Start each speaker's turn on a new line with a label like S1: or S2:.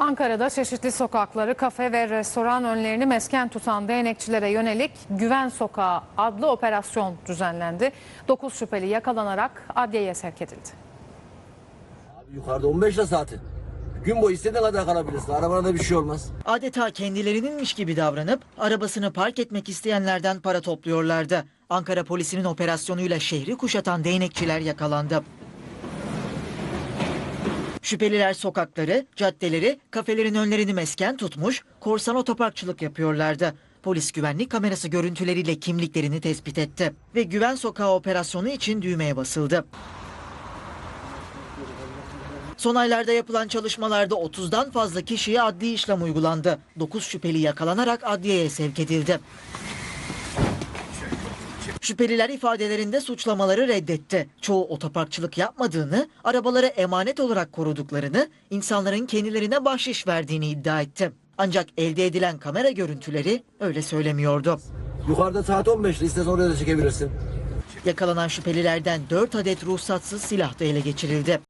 S1: Ankara'da çeşitli sokakları, kafe ve restoran önlerini mesken tutan değnekçilere yönelik Güven Sokağı adlı operasyon düzenlendi. 9 şüpheli yakalanarak adliyeye sevk edildi.
S2: Abi yukarıda 15 lira saati. Gün boyu istediğin kadar kalabilirsin. Arabana da bir şey olmaz.
S3: Adeta kendilerininmiş gibi davranıp arabasını park etmek isteyenlerden para topluyorlardı. Ankara polisinin operasyonuyla şehri kuşatan değnekçiler yakalandı. Şüpheliler sokakları, caddeleri, kafelerin önlerini mesken tutmuş, korsan otoparkçılık yapıyorlardı. Polis güvenlik kamerası görüntüleriyle kimliklerini tespit etti ve Güven Sokağı operasyonu için düğmeye basıldı. Son aylarda yapılan çalışmalarda 30'dan fazla kişiye adli işlem uygulandı. 9 şüpheli yakalanarak adliyeye sevk edildi. Şüpheliler ifadelerinde suçlamaları reddetti. Çoğu otoparkçılık yapmadığını, arabaları emanet olarak koruduklarını, insanların kendilerine bahşiş verdiğini iddia etti. Ancak elde edilen kamera görüntüleri öyle söylemiyordu.
S2: Yukarıda saat 15 lira. İstersen oraya da çekebilirsin.
S3: Yakalanan şüphelilerden 4 adet ruhsatsız silah da ele geçirildi.